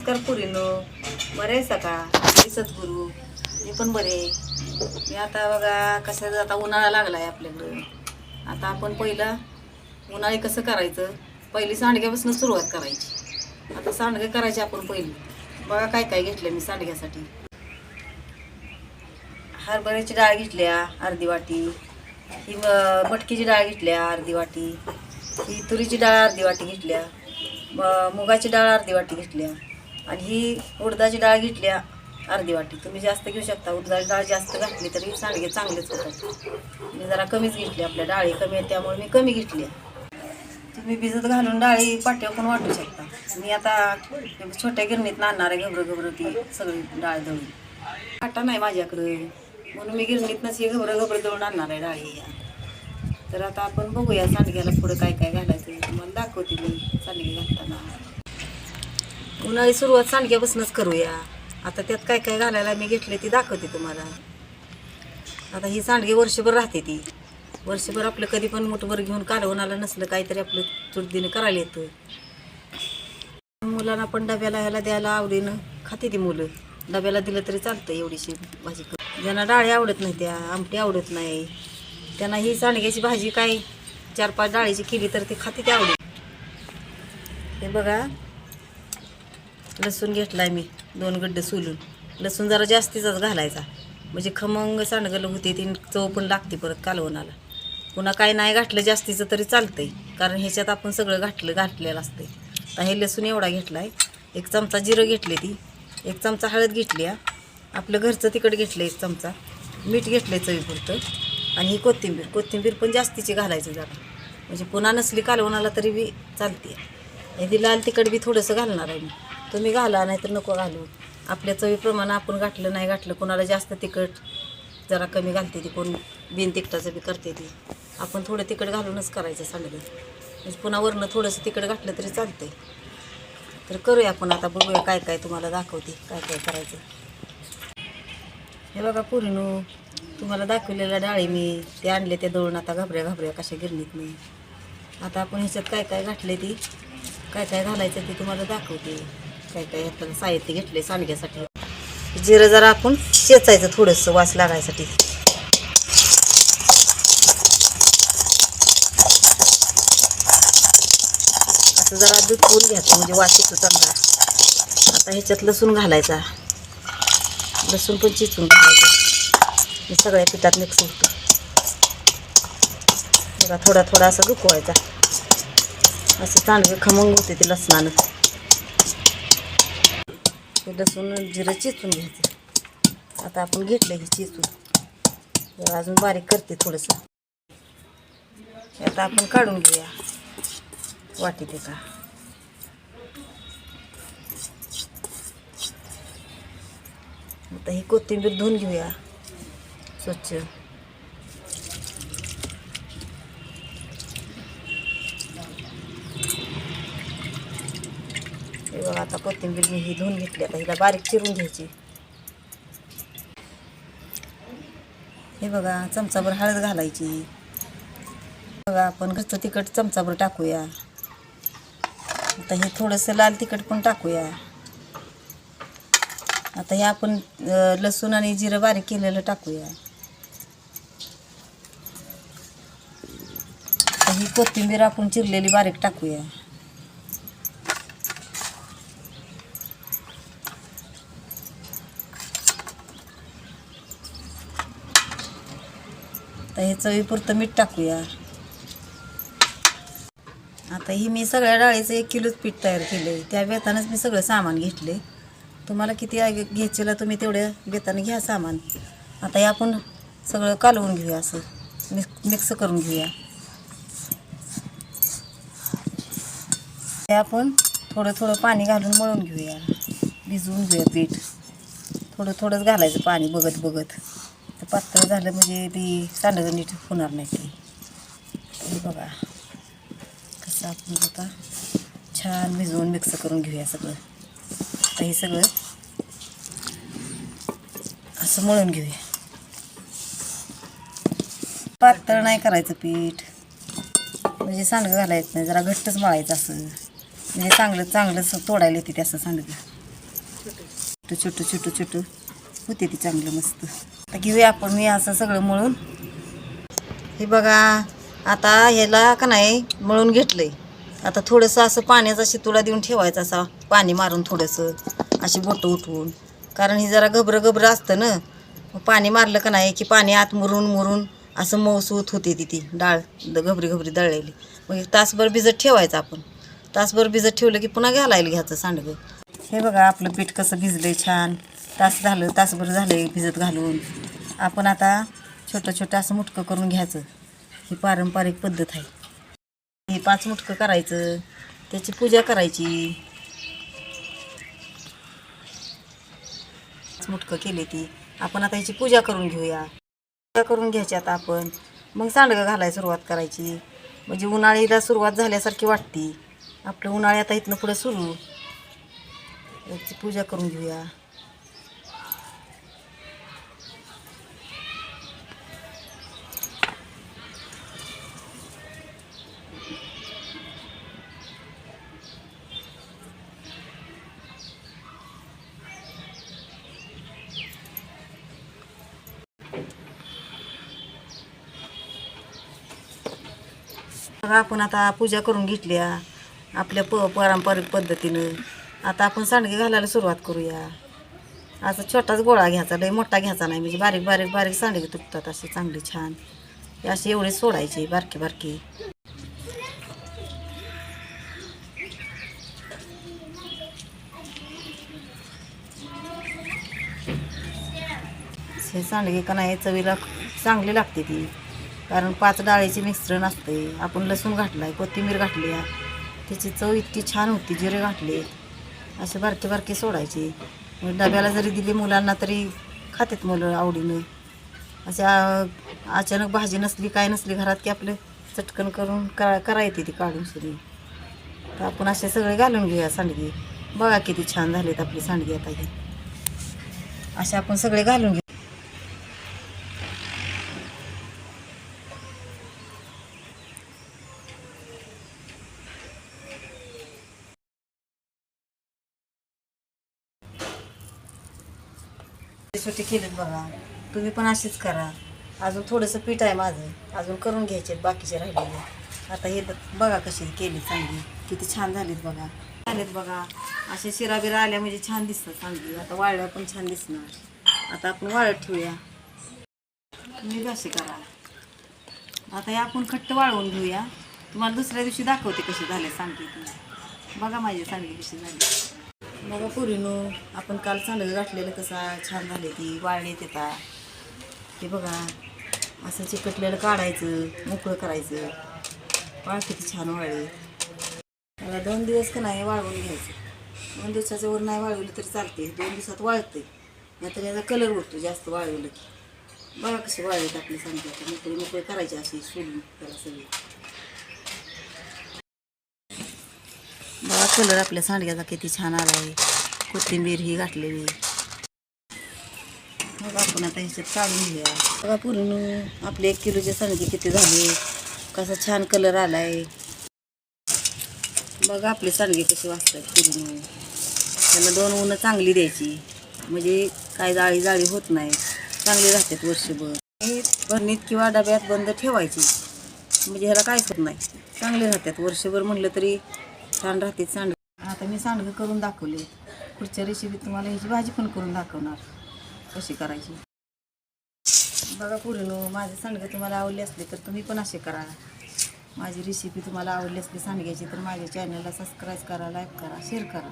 नमस्कार पुरीनो. बरे आहे का मी सद्गुरू. मी पण बरे आहे. मी आता बघा कसं आता उन्हाळा लागला आहे आपल्याकडं. आता आपण पहिलं उन्हाळी कसं करायचं? पहिली सांडग्यापासून सुरुवात करायची. आता सांडगे करायचे आपण पहिली. बघा काय काय घेतलं मी सांडग्यासाठी. हरभऱ्याची डाळ घेतल्या अर्धी वाटी. ही मटकीची डाळ घेतल्या अर्धी वाटी. ही तुरीची डाळ अर्धी वाटी घेतल्या मुगाची डाळ अर्धी वाटी घेतल्या आणि ही उडदाची डाळ घेतल्या अर्धी वाटी. तुम्ही जास्त घेऊ शकता. उडदाची डाळ जास्त घातली तरी सांडगे चांगलेच होतात. मी जरा कमीच घेतली आपल्या डाळी. कमी आहेत त्यामुळे मी कमी घेतली तुम्ही भिजत घालून डाळी पाट्या पण वाटू शकता. मी आता छोट्या गिरणीत आणणार आहे घबरं घबरं ती सगळी डाळ दळून. आटा नाही माझ्याकडे. म्हणून मी गिरणीतनंच हे घबरं घबरं दळून आणणार आहे डाळी. या तर आता आपण बघूया सांडग्याला पुढं काय काय घालायचं. तुम्हाला दाखवते मी सांडगे घालताना. उन्हाळी सुरुवात सांडग्यापासूनच करूया. आता त्यात काय काय घालायला मी घेतले ती दाखवते तुम्हाला. आता ही सांडगे वर्षभर राहते ती. वर्षभर आपलं कधी पण मोठभर घेऊन कालवून आलं नसलं काहीतरी आपलं चुटदीनं करायला येतं मुलांना पण डब्याला ह्याला द्यायला आवडीनं खाते ती मुलं. डब्याला दिलं तरी चालतं एवढीशी भाजी ज्यांना डाळी आवडत नाही त्या आमटी आवडत नाही. त्यांना ही सांडग्याची भाजी काय चार पाच डाळीची केली तर ती खाते ती आवडत हे बघा लसूण घेतलाय मी दोन गड्डे सोलून. लसूण जरा जास्तीचाच घालायचा. म्हणजे खमंग सांडगलं होते ती चव पण लागते परत कालवणाला. पुन्हा काय नाही घातलं जास्तीचं तरी चालतंय कारण ह्याच्यात आपण सगळं घातलं घातलेलं असतंय. तर हे लसूण एवढा घेतला आहे एक चमचा जिरं घेतले ती एक चमचा हळद घेतली आपलं घरचं तिखट घेतलं एक चमचा मीठ घेतलं आहे चवीपुरतं आणि ही कोथिंबीर. कोथिंबीर पण जास्तीची घालायचं जरा. म्हणजे पुन्हा नसली कालवणाला तरी बी चालते. हे लाल तिखट बी थोडंसं घालणार आहे मी. तुम्ही घाला नाहीतर नको घालू. आपल्या चवीप्रमाणे आपण घातलं नाही घातलं कोणाला जास्त तिखट जरा कमी घालते ती कोण बिन तिखटाचं बी करते ती. आपण थोडं तिखट घालूनच करायचं सांगलं म्हणजे पुन्हा वरनं थोडंसं तिखट घातलं तरी चालतंय. तर करूया आपण आता बघूया काय काय तुम्हाला दाखवते काय काय करायचं. हे बघा पुरीनो तुम्हाला दाखवलेल्या डाळी मी ते आणले ते दळून आता घाबऱ्या घाबऱ्या कशा गिरणीत मी. आता आपण ह्याच्यात काय काय घातले ती काय काय घालायचं ते तुम्हाला दाखवते. काय काय आपण साहित्य घेतले सांडग्यासाठी जिरं जरा आपण चेचायचं थोडंसं वास लागायसाठी. असं जरा दूध फुल घ्यायचं म्हणजे वास येतो चांगला. आता ह्याच्यात लसूण घालायचा. लसूण पण चिचून घालायचा. सगळ्या पिठात मिक्स होतो. बघा थोडा थोडा असं दुखवायचा. असं चांगलं खमंग होते ते लसणानं. हे लसूण जिरं चिचून घ्यायचं. आता आपण घेतलं हे चिचून. अजून बारीक करते थोडंसं. आता आपण काढून घेऊया. वाटी का आता ही कोथिंबीर धुवून घेऊया. स्वच्छ. हे बघा आता कोथिंबीर मी ही धुवून घेतली. आता हिला बारीक चिरून घ्यायची. हे बघा चमचाभर हळद घालायची. बघा आपण घरचं तिखट चमचाभर टाकूया. आता हे थोडंसं लाल तिखट पण टाकूया. आता हे आपण लसूण आणि जिरं बारीक केलेलं टाकूया. ही कोथिंबीर आपण चिरलेली बारीक टाकूया. आता हे चवीपुरतं मीठ टाकूया. आता ही मी सगळ्या डाळीचं एक किलोच पीठ तयार केलं आहे त्या बेतानंच मी सगळं सामान घेतले तुम्हाला किती घ्यायचेला तुम्ही तेवढ्या बेताने घ्या सामान. आता हे आपण सगळं कालवून घेऊया असं. मिक्स मिक्स करून घेऊया. ते आपण थोडं थोडं पाणी घालून मळून घेऊया. भिजवून घेऊया पीठ. थोडं थोडंच घालायचं पाणी बघत बघत. पातळ झालं म्हणजे ती सांडगं नीट होणार नाही ते. बघा. कसं आपण आता छान भिजवून मिक्स करून घेऊया सगळं. आता हे सगळं असं मळून घेऊया. पातळ नाही करायचं पीठ. म्हणजे सांडगं घालायचं नाही जरा घट्टच मळायचं असं. म्हणजे चांगलं चांगलं तोडायला येते ते असं सांडगं. छोटं छोटं छोटं छोटं होते ती चांगलं मस्त. आता घेऊया आपण मी असं सगळं मळून. हे बघा आता ह्याला का नाही मळून घेतलंय. आता थोडंसं असं पाण्याचा शितुडा देऊन ठेवायचा असा पाणी मारून थोडंसं अशी बोटं उठवून. कारण ही जरा गबरं गबरं असतं ना. पाणी मारलं का नाही की पाणी आत मुरून मुरून असं मऊसूत होते ती ती डाळ द- घबरी घबरी दळलेली. मग तासभर भिजत ठेवायचं आपण. तासभर भिजत ठेवलं की पुन्हा घालायला घ्यायचं सांडगं. हे बघा आपलं पीठ कसं भिजलंय छान. तास झालं तासभर झालंय भिजत घालून. आपण आता छोटं छोटं असं मुटकं करून घ्यायचं. ही पारंपरिक पद्धत आहे. हे पाच मुटकं करायचं. त्याची पूजा करायची. मुटकं केले ती. आपण आता ह्याची पूजा करून घेऊया. पूजा करून घ्यायची आता आपण. मग सांडगं घालायला सुरुवात करायची. म्हणजे उन्हाळीला सुरुवात झाल्यासारखी वाटते. आपलं उन्हाळी आता इथनं पुढे सुरू. याची पूजा करून घेऊया बघा, आपण आता पूजा करून घेतल्या आपल्या प पारंपरिक पद्धतीनं आता आपण सांडगे घालायला सुरुवात करूया. असा छोटाच गोळा घ्यायचा लय मोठा घ्यायचा नाही म्हणजे बारीक बारीक बारीक सांडगे तुटतात असे चांगले छान. हे असे एवढे सोडायचे बारके बारके. हे सांडगे का नाही चवीला चांगली लागते ती. कारण पाच डाळीचे मिश्रण असते. आपण लसूण घातलाय कोथिंबीर घातली आहे. त्याची चव इतकी छान होती जिरे घातले असे बारके बारके सोडायचे. डब्याला जरी दिली मुलांना तरी खातात मुलं आवडीने. असे अचानक भाजी नसली काय नसली घरात की आपलं चटकन करून करा करायची येते ती काढून सुरी. तर आपण असे सगळे घालून घेऊया सांडगे. बघा किती छान झालेत आपली सांडगी आता ही. असे आपण सगळे घालून घेऊ. छोटे केलेत बघा. तुम्ही पण असेच करा. अजून थोडंसं पीठ आहे माझं. अजून करून घ्यायचे बाकीचे राहिलेले. आता हे बघा कशी केली चांगली. किती छान झालीत बघा. झालेत बघा. असे शिरा बिरा आल्या म्हणजे छान दिसतात चांगली. आता वाळल्या पण छान दिसणार. आता आपण वाळत ठेवूया. तुम्ही असे करा. आता हे आपण खट्ट वाळवून घेऊया. तुम्हाला दुसऱ्या दिवशी दाखवते कशी झाले सांगते तुम्ही. बघा माझी सांगली कशी झाली. बघा पुरीनो आपण काल सांडगं घातलेलं कसा छान झाले ती वाळले येता. हे बघा असं चिकटलेलं काढायचं मोकळं करायचं. वाळ किती छान वाळले. मला दोन दिवस का नाही वाळवून घ्यायचं. दोन दिवसाच्या वर नाही वाळवलं तरी चालते दोन दिवसात वाळते नाहीतर याचा कलर उठतो जास्त वाळवलं की. बघा कसे वाळवत आपली सांगते मोकळी मोकळी करायची अशी सोडून त्याला सगळी बघा कलर आपल्या सांडग्याचा किती छान आला आहे कोथिंबीर ही घातलेली. मग आपण आता ह्याच्यात काढून घेऊया. बघा पूर्ण आपले एक किलोचे सांडगे किती झाले. कसा छान कलर आला आहे बघा आपले सांडगे कसे वाचतात पूर्ण. त्याला दोन ऊन चांगली द्यायची. म्हणजे काय जाळी जाळी होत नाही. चांगली राहतात वर्षभर. हे भरणीत किंवा डब्यात बंद ठेवायची. म्हणजे ह्याला काहीच होत नाही. चांगले राहतात. वर्षभर म्हटलं तरी छान राहते सांड आता मी सांडगं करून दाखवले पुढच्या रेसिपी तुम्हाला ह्याची भाजी पण करून दाखवणार. कशी करायची? बघा पुरीनो माझे सांडगं तुम्हाला आवडले असले तर तुम्ही पण असे करा. माझी रेसिपी तुम्हाला आवडली असली सांडग्याची तर माझ्या चॅनलला सबस्क्राईब करा लाईक करा शेअर करा.